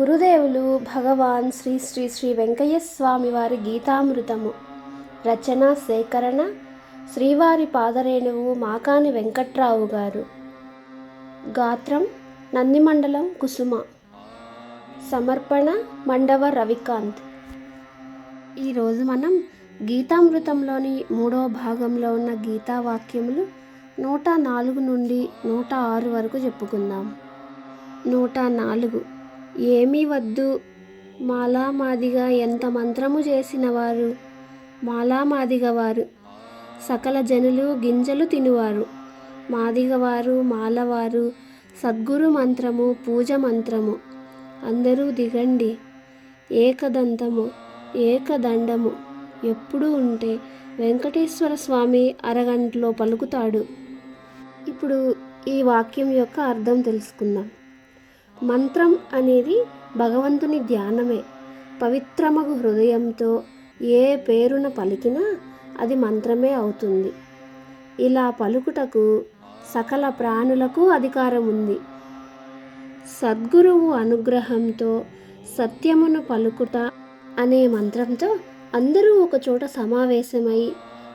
గురుదేవులు భగవాన్ శ్రీ శ్రీ శ్రీ వెంకయ్య స్వామి వారి గీతామృతము. రచన సేకరణ శ్రీవారి పాదరేణువు మాకాని వెంకట్రావు గారు. గాత్రం నందిమండలం కుసుమ. సమర్పణ మండవ రవికాంత్. ఈరోజు మనం గీతామృతంలోని మూడవ భాగంలో ఉన్న గీతా వాక్యములు నూట నాలుగు నుండి నూట ఆరు వరకు చెప్పుకుందాం. నూట నాలుగు. ఏమీ వద్దు. మాలామాదిగా ఎంత మంత్రము చేసిన వారు మాలామాదిగ వారు సకల జనులు గింజలు తినువారు. మాదిగవారు మాలవారు సద్గురు మంత్రము పూజ మంత్రము. అందరూ దిగండి. ఏకదంతము ఏకదండము ఎప్పుడూ ఉంటే వెంకటేశ్వర స్వామి అరగంటలో పలుకుతాడు. ఇప్పుడు ఈ వాక్యం యొక్క అర్థం తెలుసుకుందాం. మంత్రం అనేది భగవంతుని ధ్యానమే. పవిత్రమగు హృదయంతో ఏ పేరున పలికినా అది మంత్రమే అవుతుంది. ఇలా పలుకుటకు సకల ప్రాణులకు అధికారం ఉంది సద్గురువు అనుగ్రహంతో సత్యమును పలుకుట అనే మంత్రంతో అందరూ ఒకచోట సమావేశమై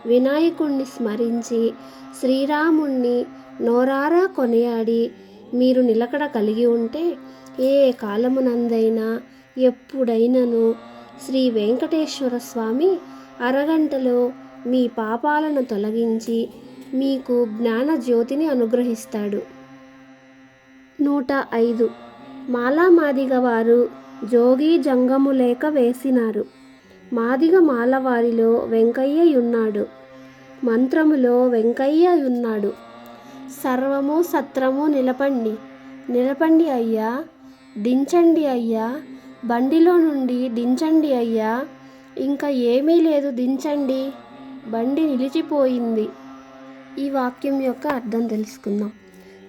వినాయకుణ్ణి స్మరించి శ్రీరాముణ్ణి నోరారా కొనియాడి మీరు నిలకడ కలిగి ఉంటే ఏ కాలమునందైనా ఎప్పుడైనను శ్రీ వెంకటేశ్వర స్వామి అరగంటలో మీ పాపాలను తొలగించి మీకు జ్ఞాన జ్యోతిని అనుగ్రహిస్తాడు. నూట ఐదు. మాలామాదిగ వారు జోగి జంగము లేక వేసినారు. మాదిగ మాలవారిలో వెంకయ్య ఉన్నాడు. మంత్రములో వెంకయ్య ఉన్నాడు. సర్వము సత్రము నిలపండి. నిలపండి అయ్యా. దించండి అయ్యా. బండిలో నుండి దించండి అయ్యా. ఇంకా ఏమీ లేదు దించండి. బండి నిలిచిపోయింది. ఈ వాక్యం యొక్క అర్థం తెలుసుకుందాం.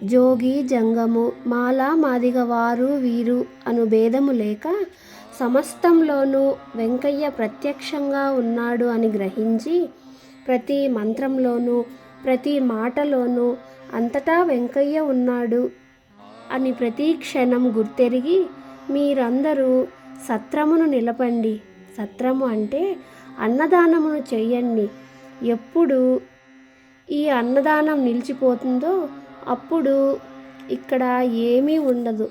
జోగి జంగము మాల మాదిగ వారు వీరు అను భేదము లేక సమస్తంలోనూ వెంకయ్య ప్రత్యక్షంగా ఉన్నాడు అని గ్రహించి ప్రతి మంత్రంలోనూ ప్రతి మాటలోనూ అంతటా వెంకయ్య ఉన్నాడు. అని ప్రతి క్షణం గుర్తెరిగి మీరందరూ సత్రమును నిలపండి. సత్రము అంటే అన్నదానమును చెయ్యండి. ఎప్పుడు ఈ అన్నదానం నిలిచిపోతుందో అప్పుడు ఇక్కడ ఏమీ ఉండదు.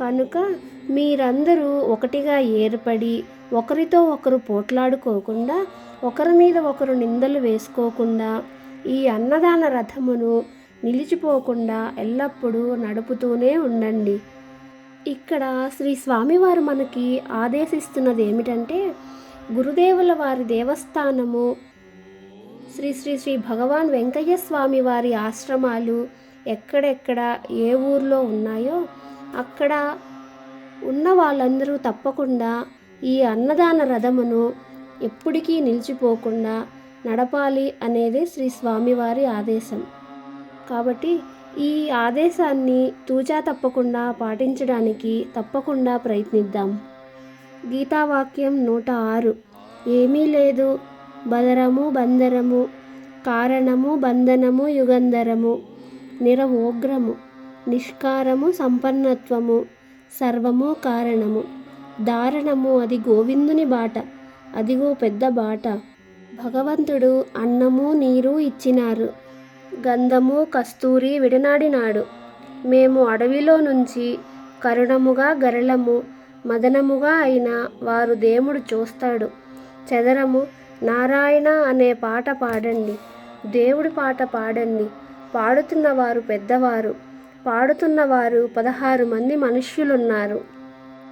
కనుక మీరందరూ ఒకటిగా ఏర్పడి ఒకరితో ఒకరు పోట్లాడుకోకుండా ఒకరి మీద ఒకరు నిందలు వేసుకోకుండా ఈ అన్నదాన రథమును నిలిచిపోకుండా ఎల్లప్పుడూ నడుపుతూనే ఉండండి. ఇక్కడ శ్రీ స్వామివారు మనకి ఆదేశిస్తున్నది ఏమిటంటే గురుదేవుల వారి దేవస్థానము శ్రీ శ్రీ శ్రీ భగవాన్ వెంకయ్య స్వామి వారి ఆశ్రమాలు ఎక్కడెక్కడ ఏ ఊర్లో ఉన్నాయో అక్కడ ఉన్న వాళ్ళందరూ తప్పకుండా ఈ అన్నదాన రథమును ఎప్పటికీ నిలిచిపోకుండా నడపాలి అనేది శ్రీ స్వామివారి ఆదేశం. కాబట్టి ఈ ఆదేశాన్ని తూచా తప్పకుండా పాటించడానికి తప్పకుండా ప్రయత్నిద్దాం. గీతావాక్యం నూట ఆరు. ఏమీ లేదు. బదరము బందరము కారణము బంధనము యుగంధరము నిరవోగ్రము నిష్కారము సంపన్నత్వము సర్వము కారణము. దారణము అది గోవిందుని బాట అదిగో పెద్ద బాట. భగవంతుడు అన్నము నీరు ఇచ్చినారు. గంధము కస్తూరి విడనాడినాడు. మేము అడవిలో నుంచి కరుణముగా గరళము మదనముగా అయిన వారు దేవుడు చూస్తాడు. చదరము నారాయణ అనే పాట పాడండి. దేవుడి పాట పాడండి. పాడుతున్నవారు పెద్దవారు. పాడుతున్నవారు పదహారు మంది మనుష్యులున్నారు.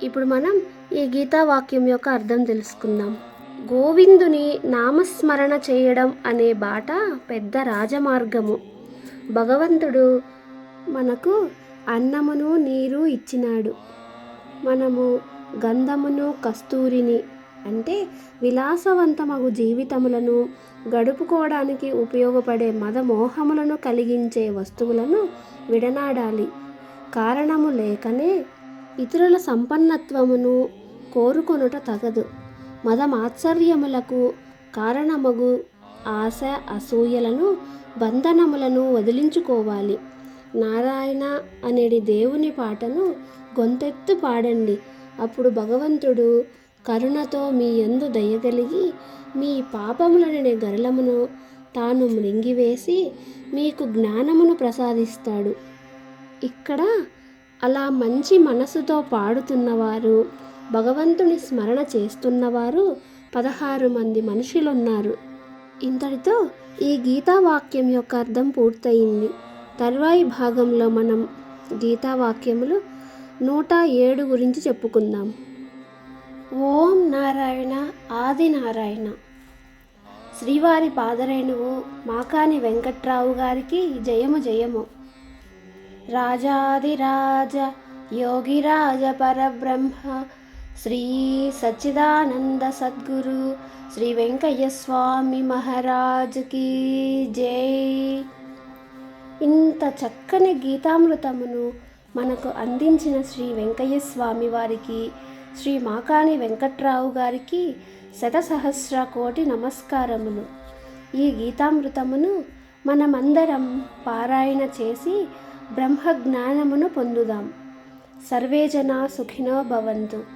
ఇప్పుడు మనం ఈ గీతావాక్యం యొక్క అర్థం తెలుసుకుందాం. గోవిందుని నామస్మరణ చేయడం అనే బాట పెద్ద రాజమార్గము. భగవంతుడు మనకు అన్నమును నీరు ఇచ్చినాడు. మనము గంధమును కస్తూరిని అంటే విలాసవంతమగు జీవితములను గడుపుకోవడానికి ఉపయోగపడే మదమోహములను కలిగించే వస్తువులను విడనాడాలి. కారణము లేకనే ఇతరుల సంపన్నత్వమును కోరుకొనుట తగదు. మదమాత్సర్యములకు కారణమగు ఆశ అసూయలను బంధనములను వదిలించుకోవాలి. నారాయణ అనేది దేవుని పాటను గొంతెత్తు పాడండి. అప్పుడు భగవంతుడు కరుణతో మీ యందు దయగలిగి మీ పాపములనే గరళమును తాను మృంగివేసి మీకు జ్ఞానమును ప్రసాదిస్తాడు. ఇక్కడ అలా మంచి మనసుతో పాడుతున్నవారు భగవంతుని స్మరణ చేస్తున్నవారు పదహారు మంది మనుషులున్నారు. ఇంతటితో ఈ గీతావాక్యం యొక్క అర్థం పూర్తయింది. తర్వాయి భాగంలో మనం గీతావాక్యములు నూట ఏడు గురించి చెప్పుకుందాం. ఓం నారాయణ ఆది నారాయణ. శ్రీవారి పాదరేణువు మాకాని వెంకట్రావు గారికి జయము జయము. రాజాదిరాజ యోగిరాజ పరబ్రహ్మ శ్రీ సచ్చిదానంద సద్గురు శ్రీ వెంకయ్య స్వామి మహారాజ్కి జై. ఇంత చక్కని గీతామృతమును మనకు అందించిన శ్రీ వెంకయ్య స్వామి వారికి శ్రీ మాకాని వెంకట్రావు గారికి శతసహస్ర కోటి నమస్కారములు. ఈ గీతామృతమును మనమందరం పారాయణ చేసి బ్రహ్మజ్ఞానమును పొందుదాం. సర్వే జనా సుఖినో భవంతు.